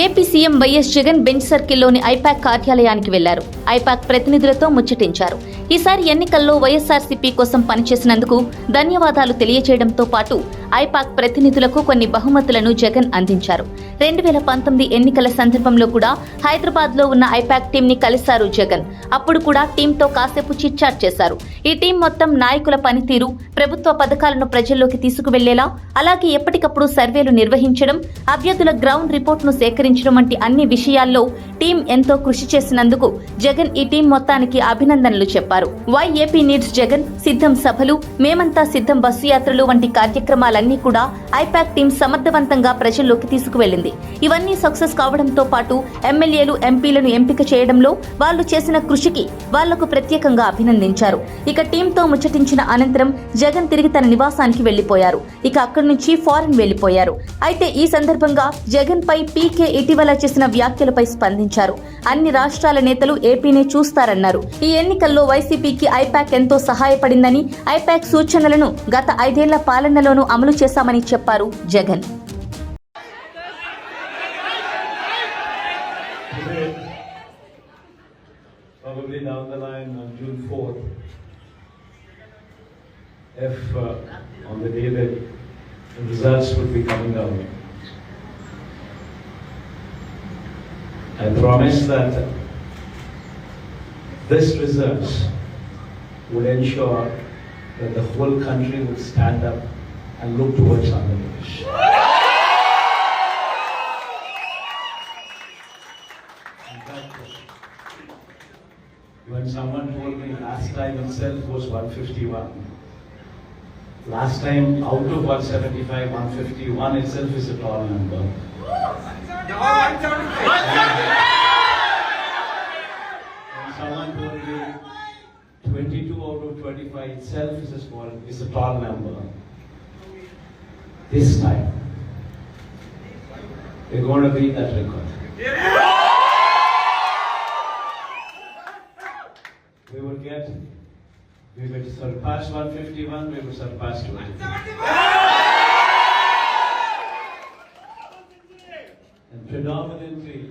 AP CM YS Jagan Benz సర్కిల్లోని IPAC కార్యాలయానికి వెళ్ళారు. I-PAC ప్రతినిధులతో ముచ్చటించారు. ఈసారి ఎన్నికల్లో వైఎస్ఆర్సీపీ కోసం పనిచేసినందుకు ధన్యవాదాలు తెలియజేయడంతో పాటు ఐపాక్ ప్రతినిధులకు కొన్ని బహుమతులను జగన్ అందించారు. రెండు వేల పంతొమ్మిది ఎన్నికల సందర్భంలో కూడా హైదరాబాద్లో ఉన్న ఐపాక్ టీం ని కలిశారు జగన్. అప్పుడు కూడా టీంతో కాసేపు చిట్చాట్ చేశారు. ఈ టీం మొత్తం నాయకుల పనితీరు ప్రభుత్వ పథకాలను ప్రజల్లోకి తీసుకువెళ్ళేలా అలాగే ఎప్పటికప్పుడు సర్వేలు నిర్వహించడం అభ్యర్థుల గ్రౌండ్ రిపోర్ట్ను సేకరించడం వంటి అన్ని విషయాల్లో టీం ఎంతో కృషి చేసినందుకు జగన్ ఈ టీం మొత్తానికి అభినందనలు చెప్పారు. వైఏపీ నీడ్స్ జగన్ సిద్ధం సభలు మేమంతా సిద్ధం బస్సు యాత్రలు వంటి కార్యక్రమాల కార్యక్రమాలన్నీ కూడా ఐపాక్ టీం సమర్థవంతంగా ప్రజల్లోకి తీసుకువెళ్ళింది ఇవన్నీ సక్సెస్ కావడంతో పాటు ఎమ్మెల్యేలు ఎంపీలను ఎంపిక చేయడంలో వాళ్ళు చేసిన కృషికి వాళ్ళకు ప్రత్యేకంగా అభినందించారు. ఇక టీంతో ముచ్చటించిన అనంతరం జగన్ తిరిగి తన నివాసానికి వెళ్ళిపోయారు ఇక అక్కడి నుంచి ఫారెన్ వెళ్ళిపోయారు అయితే ఈ సందర్భంగా జగన్ పై పీకే ఇటీవల చేసిన వ్యాఖ్యలపై స్పందించారు. అన్ని రాష్ట్రాల నేతలు ఏపీనే చూస్తారన్నారు. ఈ ఎన్నికల్లో వైసీపీకి ఐపాక్ ఎంతో సహాయపడిందని ఐపాక్ సూచనలను గత ఐదేళ్ళ పాలనలోనూ అమలు చేశామని చెప్పారు Jagan Today, probably down the line on June 4th, if uh, on the day that the results would be coming out, I promise that this results would ensure that the whole country would stand up and look towards Pradesh. When someone told me last time itself was 151, last time out of 175, 151 itself is a tall number. When someone told me 22 out of 25 itself is a small, is a tall number. This time, we're going to beat that record. We will get, we will surpass 151, we will surpass 250. And predominantly,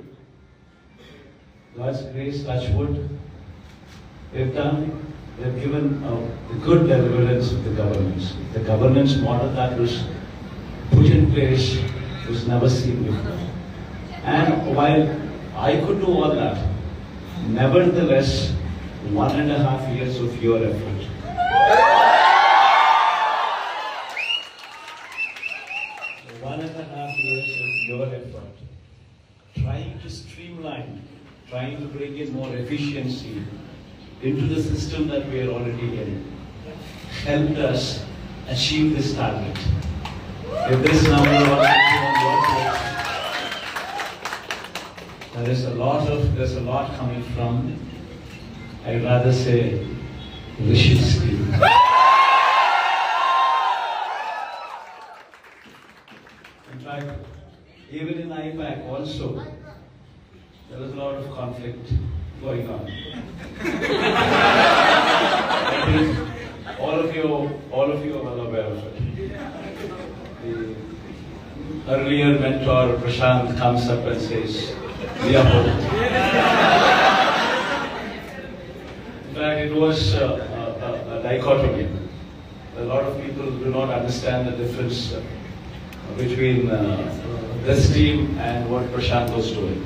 God's grace, touch wood, they've done, they've given uh, the good deliverance of the governance. The governance model that was put in place was never seen before. And while I could do all that, nevertheless, one and a half years of your effort. One and a half years of your effort, trying to streamline, trying to bring in more efficiency into the system that we are already in, helped us achieve this target. This number there is a lot of, there's a lot coming from, I'd rather say, Rishi's team. In fact, even in IPAC also, there was a lot of conflict going on. earlier mentor Prashant comes up and says, "We are. In fact, it was a, a, a dichotomy. A lot of people do not understand the difference between uh, this team and what Prashant was doing.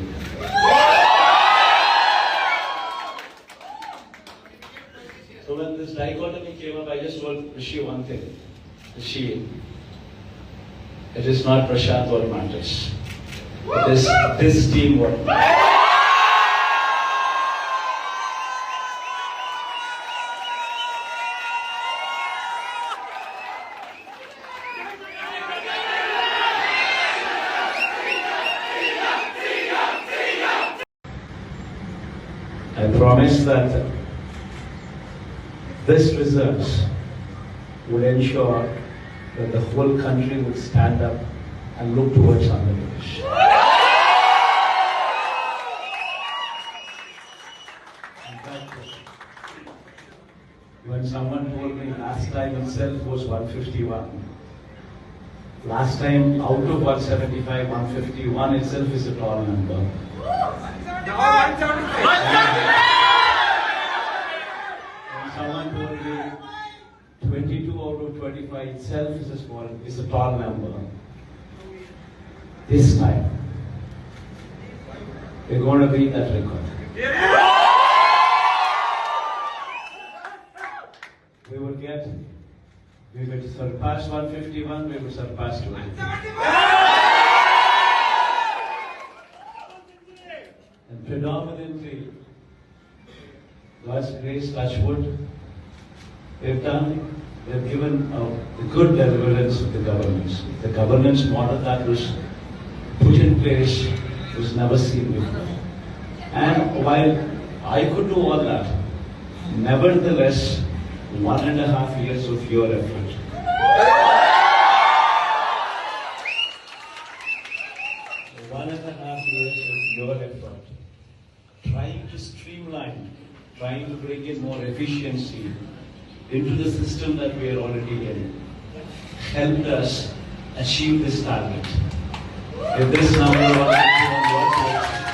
So when this dichotomy came up, I just told Rishi one thing. Rishi, it is not Prashant what matters. It is this team what matters. I promise that this results will ensure that the whole country would stand up and look towards Andhra Pradesh. When someone told me last time itself was 151, Last time, out of 175, 151 itself is a tall number. And someone told me 22 out of 25 itself is a small, is a tall number. This time, we're going to beat that record. We will get, we will surpass 151, we will surpass 250. And predominantly, God's grace, touch wood, they've done, they've given uh, the good deliverance of the governance. The governance model that was put in place was never seen before. And while I could do all that, nevertheless, one and a half years of your effort. One and a half years of your effort, trying to streamline, trying to bring in more efficiency into the system that we are already in, helped us achieve this target. If this number was